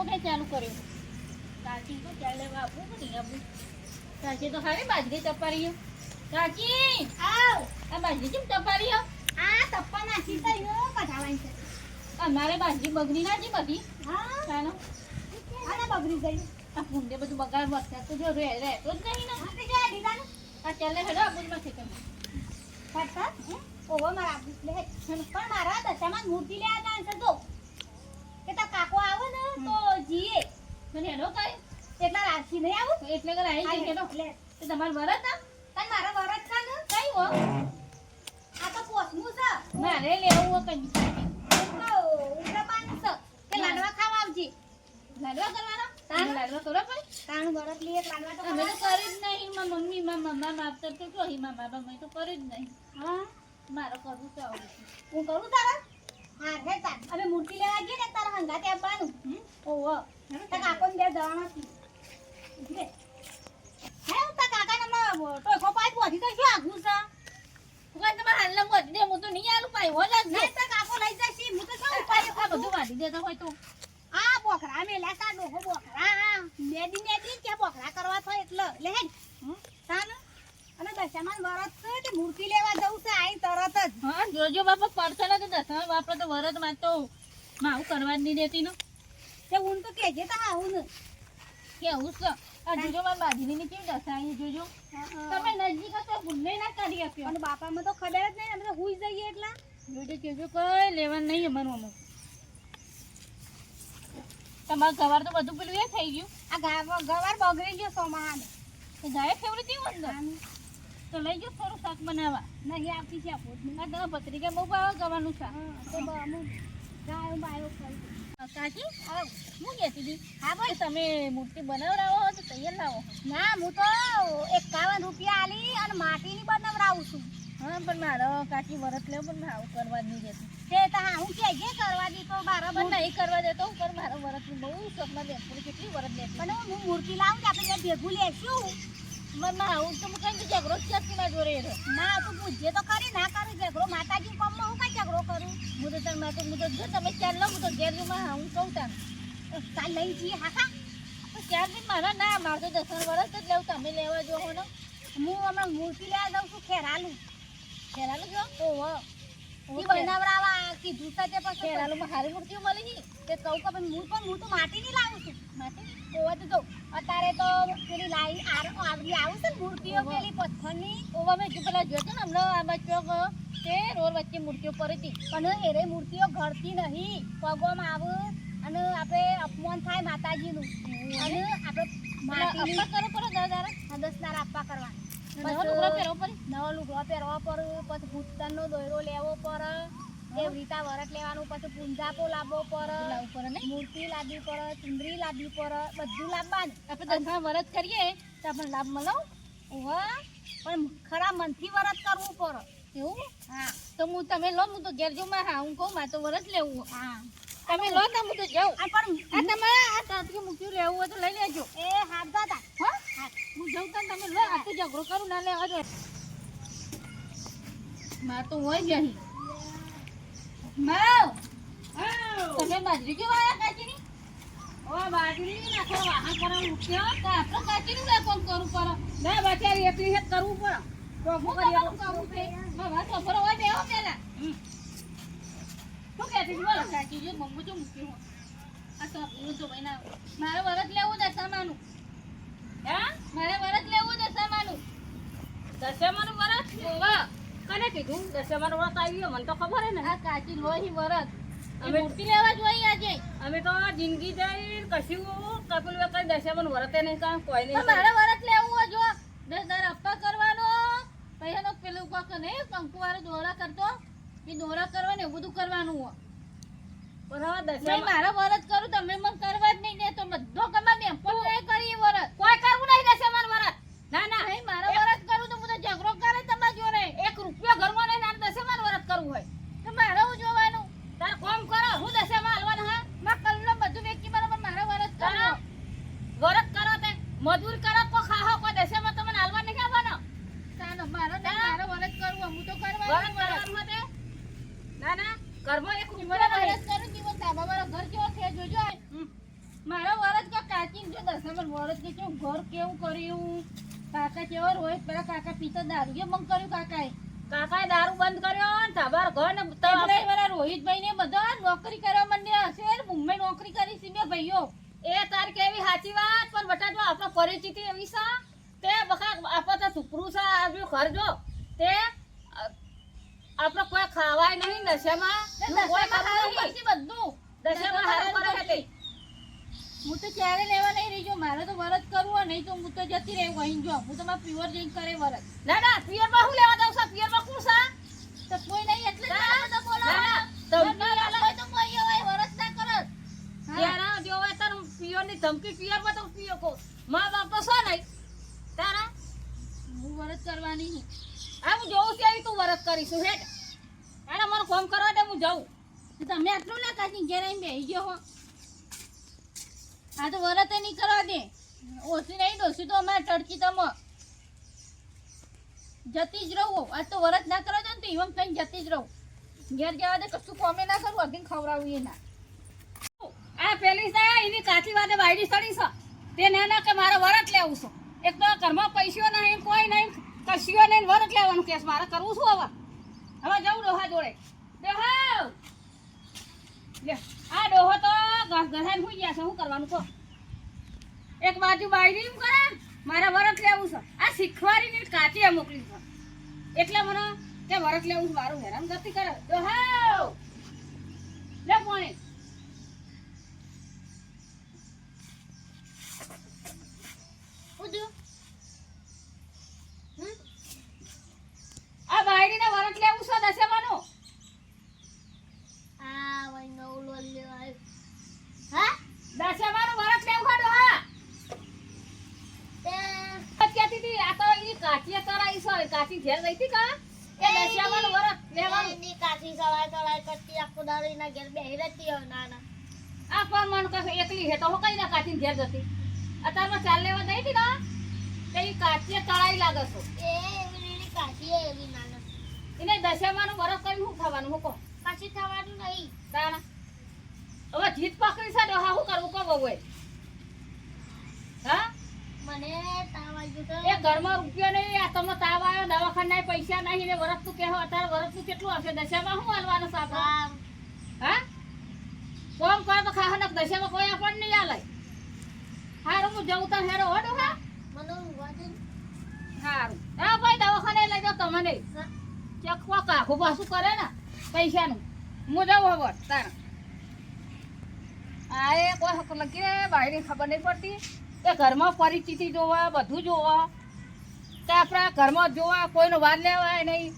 કોકે ચાલુ કર્યો. કાકી તો ચાલે આપવું કે નહીં આપવું? કાકી તો હારી બાજરી તપારી કાકી! આવ. આ બાજરી કેમ તપારી આ તપ્પા નાખી તો યો કઢાવાની છે. અમારે બાજરી બગડી ના જી બધી. હા. ચાલો આને બગડી ગઈ આ ભૂંડે બધું બગાડ વરસાદ તો જો રે રહેતો જ નહીં ને. હા જો જા દીદાને. આ ચાલે હેડો આપું માં છે તમે. ફટફટ ઓવો મારા આપી લે પણ મારા દશામાં મૂર્તિ જાય છે જો. કે તો કાકો ને તો જીએ. મને હેડો કાય એટલા રાખી નહીં આવું. એટલે કર આવી જાય હેડો. તો તમારે વરત ના તને મારા વરસ છે ને? કઈ હો? આ તો પોસમું છે. મારે લેવું કઈ. તો ઉગ્રપાન છે. તે લાડવા ખાવા આવજે. લાડવા કરવાના? તાન? લાડવા કરવા પડે તાણ લઈએ લાડવા તો અમે તો કરી જ નહીં. મારા મમ્મી તો કહી બાબા મેં તો કરી જ નહીં. હા? મારો કરવું છે. હું કરું તારા? હા હે તાર. અમે મૂર્તિ લેવા ગઈએ ને તારા હંગાતે આપવાનું. ઓહો તારા કાકોને બે જવાના છે. હે તારા કાકાને હમણાં ટોયકો પાઇપ વધી તો શું આઘું છે? કોઈ તમારે હાલના મોજ દે હું તો નહીં આલું પાઈ હો લાગજો નહીં તારા કાકો લઈ જશે. હું તો શું ઉપાય આ બધું વાઢી દેતા હોય તો. આ બોખરા મેલ્યા તા ડોહો બોખરા. મેદી મેદી કે બોખરા કરવા થાય એટલે? લે હે તાન? અને દશામાન વરત છે તે મૂર્તિ લેવા જવું છે? આઈ તરત જ. હા જોજો બાપા પડતા ના દસમા બાપા તો વરતમાં તો માવું કરવા જ નહીં દેતી નો. તે હું તો કેજે તા આવું ને કેવું છે? આ જોજો મારા બાજીની ની કેવી દશા અહીં જોજો તમે નજીક તો ભૂલે ના કરી આપ્યો. અને બાપામાં તો ખબર જ નહીં અમે તો હુઈ જઈએ એટલા. જોજો કેજો કઈ લેવા નહીં અમારું અમુક. તમારું ગવાર તો બધું પેલું એ થઈ ગયું. આ ગવાર બગડી ગયો સોમાન ગાય ફેવડી હતી અંદર? તો લઈ જાઓ થોડું શાક બનાવવા. નહીં આપી છે આ પત્રિકા બહુ ભાવે ગવાનું શાક ગાયો બાયો કાકી? હું. કહેતી હતી હા ભાઈ તમે મૂર્તિ બનાવડાવો તો તૈયાર લાવો. ના હું તો એકાવન રૂપિયા આલી અને માટીની બનાવડાવું છું. હા પણ મારો કાકી વરત લેવો પણ આવું કરવા જ નહીં દેતી. તે તો હા હું કેજે કરવા દી તો મારા પણ નહીં કરવા દેતો હું પણ મારો વરતની બહુ શોખમાં બેનપુરી કેટલી વરત લેતી? પણ હું મૂર્તિ લાવું ને આપણે ભેગું લેશું. મને હું તો હું કઈ ઝઘડો જ કરતી જોડે રહ્યો ના તું પૂછજે તો ખરી ના કરું ઝઘડો. માતાજી કોમમાં હું કઈ ઝઘડો કરું? હું તો તને માથે હું તો જો તમે ચાર લો હું તો ઘેર જઉં માં હું કહું તાન ચાલ લઈ જઈએ હાકા તો ચાર દિન મારા ના મારે તો દસણ વર્ષ જ લેવું તમે લેવા જો હો ને. હું હમણાં મૂર્તિ લેવા જાઉં છું ખેરાલું. ખેરાલું જો? ઓહો. ઈ. બનાવડાવા કીધું તો તે ખેરાલું માં હારી મૂર્તિઓ મળી ગઈ? તે કહું કે પણ હું પણ હું તો માટી ની લાવું છું. માટી? ઓવા તો જો અત્યારે તો પેલી લાઈ આવડી આવું છે ને મૂર્તિઓ. પેલી પથ્થરની? ઓવા મેં જો પેલા જોયો ને હમણાં આ બાજુ તે રોડ વચ્ચે મૂર્તિઓ પડી હતી. પણ એરે મૂર્તિઓ ઘડતી નહીં પગોમાં આવે અને આપણે અપમાન થાય માતાજીનું. અને આપણે દાદા દસ આપવા કરવા નવો લુગડો પહેરવો પડે? નવો લુગડો પહેરવા પર પછી ભૂતતાનનો દોયરો લેવો પર એવી રીતે વરત લેવાનું પછી પૂંજાપો લાવવો પડે ને? મૂર્તિ લાવવી પડે ચુંદરી લાવવી પડે બધું લાવવાનું. આપણે દસમા વરત કરીએ તો આપણને લાભ મળો ઓહો પણ ખરા મનથી વરત કરવું પડે. એવું? હા. તો હું તમે લો હું તો ઘેરમાં હા હું કહું મારે તો વરત લેવું હા. તમે લો તો હું તો જાઉં. આ પણ આ તમારે આ તાતરી મૂક્યું લેવું હોય તો લઈ લેજો. એ હાથ દાદા હા? હું. જાઉં તો તમે લો આ તો ઝઘડો કરું ના લેવા દો મા તો હોય જ અહીં માવ તમે બાજરી કેવા આયા કાચીની? ઓ બાજરી નાખો વાહન કરા મૂક્યો તો આપણે કાચીનું લે કોણ કરું પર ના બચારી એકલી હેત કરવું પડે. તો હું કરું કરવું છે મારા તો પર હોય બેહો પેલા. શું કહેતી હતી? બોલો. કાચી જો મમ્મી જો મૂક્યું આ તો હું તો ભાઈ ના મારે વરત લેવું છે સામાનું હે? મારે વરત લેવું છે સામાનું દસમાનું વરસ ઓવા કને કીધું? દસમાનું વરસ આવ્યું મને તો ખબર હે ને. હા કાચી લોહી વરત અમે- મૂર્તિ લેવા જોઈએ આજે અમે તો જિંદગી જઈ કશું કપિલ કઈ વરતે નહીં કાંઈ કોઈ નહીં. મારે વરસ લેવું હોય જો. દસ દર અપ્પા કરવાનો. પછી પેલું કોક નહીં કંકુ વાળો દોરા કરતો. એ દોરા કરવાનું એવું બધું કરવાનું હોય. પણ હવે મારા વરત કરું તમે મને કરવા જ નહીં તો બધો કમા પણ નહીં કરી વરત. કોઈ કરવું નહીં દસમાનું વરસ ના ના નહીં મારા વરસ કરું તો બધો ઝઘડો કરે તમારા જોડે એક રૂપિયો ઘરમાં નહીં ના દસમાનું વરસ કરવું હોય. તો મારે હું જોવાનું? તાર કોમ કરો હું દસે હાલવાનું હા? માં કલ્લો બધું વેચી મારો પણ વરસ વરત કરો. વરત કરો તે. મજૂર કરો કો ખાહો કો દસે માં તમને હાલવા નહીં આવવાનો. તાનો મારો ને મારો વરત કરું હું તો કરવાનું વરત કરવાનું તે. ના ના ઘરમાં એક ઉંમર વરત કરું જીવન તાબા મારો ઘર કેવો છે જોજો આ. હમ. મારા વરસ કે કેવું ઘર કેવું કર્યું? કાકા કેવો રોહિત પેલા કાકા પીતા દારૂ કે બંધ કર્યું કાકાએ? કાકાએ દારૂ બંધ કર્યો. તમારા ને તો આપણે મારા રોહિતભાઈ ને બધા નોકરી કરવા માંડ્યા હશે ને. મુંબઈ નોકરી કરી છે બે ભાઈઓ. એ તાર કેવી સાચી વાત પણ બટા જો આપણો પરિચિતિ એવી છે તે બખા આપણે તો સુપરું છે આવ્યું ઘર જો તે આપણો કોઈ ખાવાય નહીં નશામાં. નશામાં. બધું. નશામાં હારું કરે છે. હું તો ક્યારે લેવા નહીં રહી જો મારે તો વરત કરવું નહીં તો હું તો જતી રહી વહીને જો. હું તો મારા પ્યોર જઈને કરે વરત ના ના પિયરમાં શું લેવા જાવ છો? પિયરમાં કોણ છે? તો કોઈ નહીં એટલે જ ના, મારે બધા બોલાવે. ના, તો કોઈ. હા. હોય તાર પિયરની ધમકી પિયરમાં તો પિયો કો મા બાપ તો નહીં તારા હું વરસ કરવાની. આ હું જોઉં છું એવી તું વરસ કરીશું હેડ એને મારું ફોન કરવા દે હું જાઉં તો તમે આટલું ના કાઢી ઘેર આવીને બેસી ગયો હો આ તો વરત નહીં કરવા દે ઓછી નહીં ડોસી તો અમારે ટડકી તમ જતી જ રહું. આજ તો વરત ના કરો ને તો ઈવન થઈને જતી જ રહું. ઘેર જવા દે, કશું કોમે ના કરું અગીન ખવડાવું એ ના આ પેલી છે, એની કાચી વાતે વાયડી સડી છે. તે નાના કે મારે વરત લેવું છે. એક તો ઘરમાં પૈસો નહીં, કોઈ નહીં કશીઓ નહીં, વરત લેવાનું કેસ. મારે કરવું શું હવે? હવે જવું ડોહા જોડે. ડોહા! લે, આ ડોહો તો ગધાને હુઈ ગયા છે. શું કરવાનું કહો? એક બાજુ બાયડી એમ કરે? મારે વરત લેવું છે. આ શીખવાડીને કાચી મોકલી છે. એટલે મને કે વરત લેવું મારું હેરાન કરતી કરે. ડોહા લે પાણી. આ બાયડીને વરત લેવું છે દસેવાનું દસેવાનું વરત લેવું ખાડો હા કહેતી હતી આ તો એની કાચીએ તરાઈ છે કાચી ઘેર રહી હતી કા એ દસેવાનું વરત લેવાનું આ પણ મન કહે એકલી હે તો હું કઈ ના કાચી ઘેર જતી? અત્યારમાં ચાલ લેવા ગઈ હતી ના તે કાચીએ તળાઈ લાગે છે. એને દસેવાનું વરત કરીને શું ખાવાનું હું કહો? હવે જીત પકડી છે ડોહા શું કરવું કહો બહુ હા? એ ઘરમાં રૂપિયો નહીં આ તમને તાવ આવ્યો દવાખાના પૈસા નહીં ને વરસ તું કહેવો અત્યારે વરસ તું કેટલું હશે દશામાં શું હાલવાનું આપણે? હા? કોમ કરો તો ખાવા દશે દશામાં કોઈ આપણને નહીં આલે હારું હું જાઉં તો હેરો હડો હા હારું. હા ભાઈ દવાખાને લઈ જાઓ તમને. ચકવા કાખું પાછું કરે ને પૈસાનું. હું જાઉં હવે તારા. આ એ કોઈ હક લગી રે બાયની ખબર નહીં પડતી. એ ઘરમાં પરિસ્થિતિ જોવા બધું જોવા. કે આપણા ઘરમાં જોવા કોઈનો વાર લેવાય નહીં.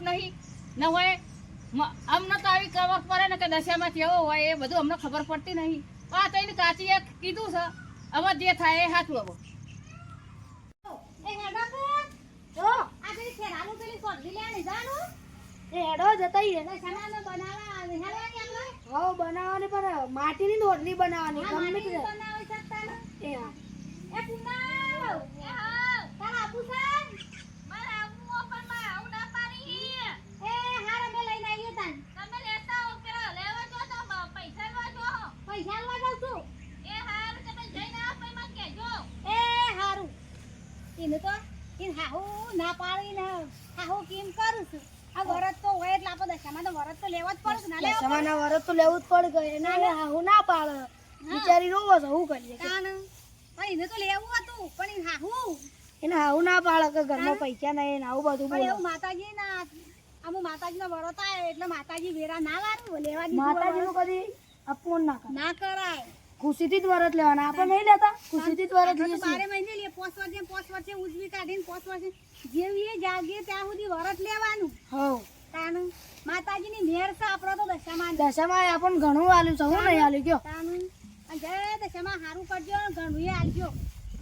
નહીં. ન હોય. મ- અમને તો આવી ખબર પડે ને કે નશામાં કેવો હોય એ બધું અમને ખબર પડતી નહીં. આ તો એની કાચીએ કીધું છે. હવે જે થાય એ સાચું હવે. હવ બનાવવાની પણ માટીની રોટલી બનાવવાની ગમે તે એ હા. એ કુમાર, એ હાવ, તારા આબુ છે? મારે આબુ હો, પણ મારે આવું ના પાડી. તમે લેતા હો, પેલા લેવા જો તો બ- પૈસા લેવા જો. એ હારું, તમે જઈને આવો, પછી મને કહેજો. એને તો એને હાહુ ના પાડીને હાહુ કેમ કરું છું. આ વરત તો હોય એટલે આપણે દશામાં તો વરત તો લેવા જ પડે ના લેવા તો લેવું જ પડે કે એના હાહુ ના પાડે. બિચારી રોવો છે શું કરીએ પણ એને તો લેવું હતું પણ હાહુ એને હાહુ ના પાડે કે ઘરમાં પૈસા નહીં ને આવું બધું બોલે. માતાજી ના આમ માતાજીનો વરત આવે એટલે માતાજી વેરા ના વારું લેવા માતાજી નું કદી અપમાન ના કરે ના કરાય. ખુશીથી જ વરત લેવાના. આપણે નહીં લેતા. ખુશીથી જ વરત લઈએ બારે મહિને લઈએ. પોસ વર્ષે પોસ વર્ષે ઉજવી કાઢીને પોસ વર્ષે જેવીએ જાગીએ ત્યાં સુધી વરત લેવાનું. હોવ. તાનું માતાજીની મેર છે આપણો તો દશામાં દશામાં આપણને ઘણું આલ્યું છે હું નહીં આલ્યું કયો? તાનું. જય દશામાં સારું કરજો ઘણું આલજો.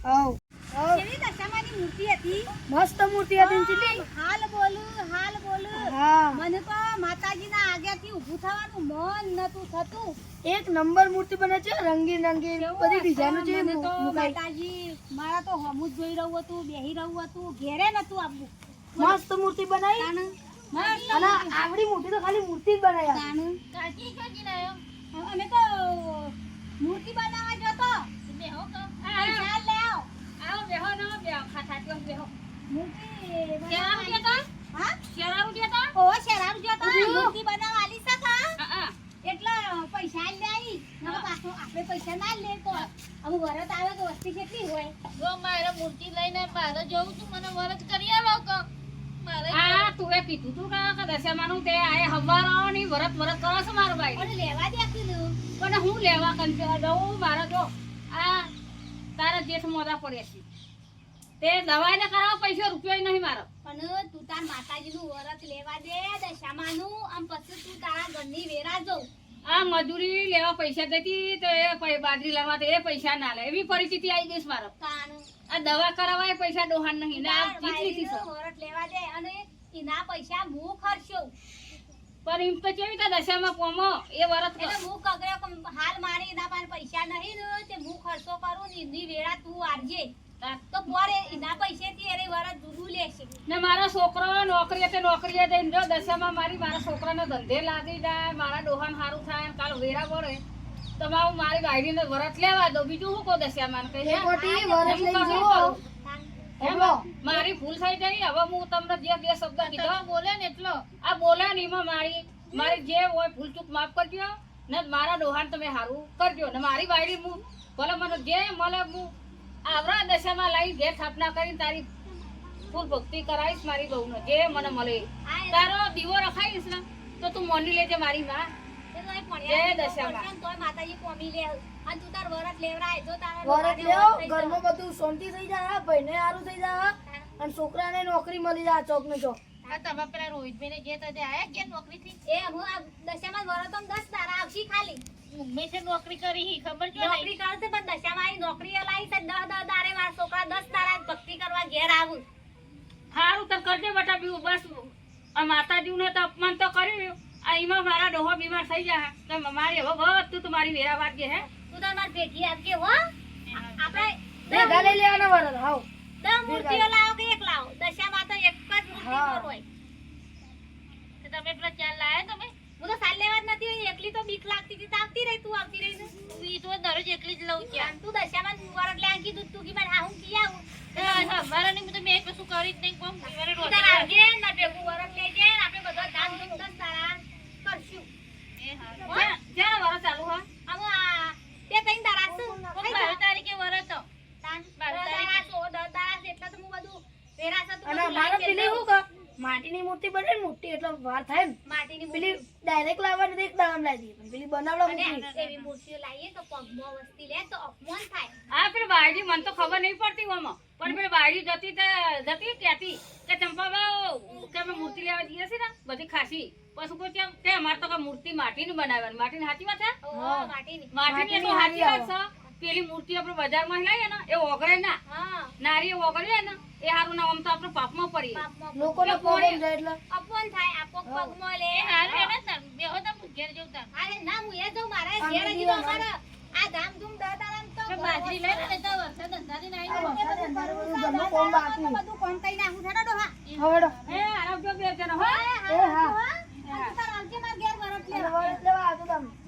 હવ. કેવી દશામાની મૂર્તિ હતી. મસ્ત મૂર્તિ હતી ચીટી. હાલ બોલું હાલ બોલું. હા. મને તો માતાજીના આગેથી ઊભું થવાનું મન નતું થતું. એક નંબર મૂર્તિ બને છે રંગીન રંગીન બધી ડિઝાઇનો છે મને તો માતાજી મારા તો હમું જ જોઈ રહ્યું હતું બેહી રહ્યું હતું ઘેરે નતું આપવું મસ્ત મૂર્તિ બનાવી અને આવડી મૂર્તિ તો ખાલી મૂર્તિ જ બનાવી. કાકી કાકી લાયો. અમે તો મૂર્તિ બનાવવા જતો આવો બેહો ન બેહો ખાતા તો બેહો મૂકી શેરાવ ગયા હા શેરાવ ગયા તા ઓ શેરાવ ગયા એટલા પૈસા લઈ નકર પાછો આપણે પૈસા ના લે તો વરત આવે તો વસ્તી કેટલી હોય જો મારે મૂર્તિ લઈને બહાર જવું તું મને વરત કરી આવો કો હા તું એ કીધું તું કે દશામાનું તે આ હવારો ની વરત વરત કરો મારો ભાઈ? અરે લેવા દે કીધું. પણ હું લેવા કંચો દઉં મારા જો. તારા જેઠ મોદા પડે છે તે દવાઈ ને કરાવો પૈસો રૂપિયો નહીં મારો. પણ તું તાર માતાજીનું વરત લેવા દે દશામાનું આમ પછી તું તારા ઘરની વેરા જઉં. આ મજૂરી લેવા પૈસા દેતી તો એ બાજરી લેવા તો એ પૈસા ના લે. એવી પરિસ્થિતિ આવી ગઈ મારો. આ દવા કરાવવા એ પૈસા ડોહાન નહીં. ના લેવા દે અને એના પૈસા હું ખર્ચું. પણ એમ તો કેવી રીતે દશામાં પોમો? એ વરત એટલે હું કગરે હાલ મારી એના પાસે પૈસા નહીં ને તે હું ખર્ચો કરું ને એની વેળા તું આરજે તો પોરે એના પૈસેથી એરે વરત જુદું લેશે. ને મારા છોકરો નોકરી તે નોકરી જઈને જો દશામાં મારી મારા છોકરાને ધંધે લાગી જાય મારા ડોહાન સારું થાય કાલ વેરા પડે તો મારું મારી ગાડીને વરત લેવા દો બીજું શું કહું દશામાં? કઈ વરત લઈ મારી ભૂલ થઈ ગઈ. હવે હું તમને જે બે શબ્દ કીધો. બોલે ને એટલો. આ બોલે ને એમાં મારી મારી જે હોય ભૂલ ચૂક માફ કરજો. ને મારા ડોહાન તમે સારું કરજો. ને મારી વાયરી હું ભલે મને જે મને હું આવરા દશામાં લાવી ઘેર સ્થાપના કરીને તારી ફૂલ ભક્તિ કરાવીશ મારી બહુને. જે મને મળે. તારો દીવો રખાઈશ ને તો તું મોની લેજે મારી માં. ઘરમાં બધું શાંતિ થઈ જાય ભાઈને સારું થઈ જાય અને છોકરાને નોકરી મળી જાય ચોક. ને ચોક તમે પેલા રોહિતભાઈને જે તે આયા કે નોકરીથી? જાય. એ હું આ દશામાં વરતમ દસ તારા આવશી ખાલી. ઉમેશે નોકરી કરી હી ખબર જો નોકરી કરશે પણ દશામાં આવી નોકરી લાવી છે દસ દસ દારે મારા છોકરા દસ તારા ભક્તિ કરવા ઘેર આવું. સારું તો કરજે બેટા બીજું બસ. આ માતાજીને તો અપમાન તો કર્યું. એમાં મારા ડોહો બીમાર થઈ જાય તો મારી હવે બધું તો મારી વેરા વાગી હે? તું તાર મારી ભેગી આવજે હો. આપણે ભેગા લઈ લેવાના વરસ હાવ. દસ મૂર્તિઓ લાવો કે એક લાવો? દશામાં તો એક જ મૂર્તિ હા. પર હોય. તો તમે પેલા ચાર લાયા તમે? હું તો સાલ લેવા જ નથી આવી. એકલી તો બીક લાગતી હતી. તો આવતી રહી તું આવતી રહી ને. ઈ તો દરરોજ એકલી જ લઉં છું અને તું દશામાં વરત લે કીધું તું કી મારે હાહું કી આવું. મારા નહીં તો મેં કશું કરી જ નહીં કોમ. મારે તું તાર આવજે ને મારે ભેગું વરત લેજે ને આપણે બધા ધામ ધૂમ દસ તારા કરશું ક્યાં- ક્યાં વરસ ચાલુ હા આમ આ તે તઈ તારા શું કોમ બાર તારીખે વરસ તો તાન બાર દસ તારા સો દસ તારા છે એટલે તો હું બધું વેરાસત અને બધું પેલી શું કર? માટીની મૂર્તિ બને મોટી એટલે વાર થાય ને. માટીની પેલી ડાયરેક્ટ લાવવાની એક દામ લાવી દઈએ. પેલી બનાવડા અને એવી મૂર્તિઓ લાવીએ તો પગમાં વસ્તી લે તો અપમાન થાય. આ પેલી બાયડી મને તો ખબર નહીં પડતી પણ પેલી બાયડી જતી જતી ત્યાંથી કે ચંપાબા કે અમે મૂર્તિ લેવા જઈએ છીએ ને બધી ખાસી. પછી કોઈ કેમ કે અમારે તો મૂર્તિ માટીની બનાવવાની માટીની સાચી વાત છે? ઓ માટીની. માટીની તો સાચી વાત છે. પેલી મૂર્તિ આપણે બજારમાં લાવીએ ને એ ઓગળે ના. હા નારી ને એ હારું ના આમ તો આપણે પાપમાં પડીએ. લોકોને પ્રોબ્લેમ જાય એટલે. અપમાન થાય આપો પગમાં લે હારું એને ને બેહો તમે ઘેર જઉં તાર. અરે ના હું એ જઉં મારા ઘેર જ તો મારા આ ધામ ધામધૂમ દાદારામ તો તો બાજરી લઈ ને તો વરસાદ અંધારીને આવી આ ગયો. વરસાદે બધું કોમ બાકી બધું કોણ કઈ નાખું છે ને ડોહા? હવડો એ આરોગ્ય બે જણ હો. એ હા. તાર આવજે માર ઘેર વરટ લેવા. લેવા આવજો તમે.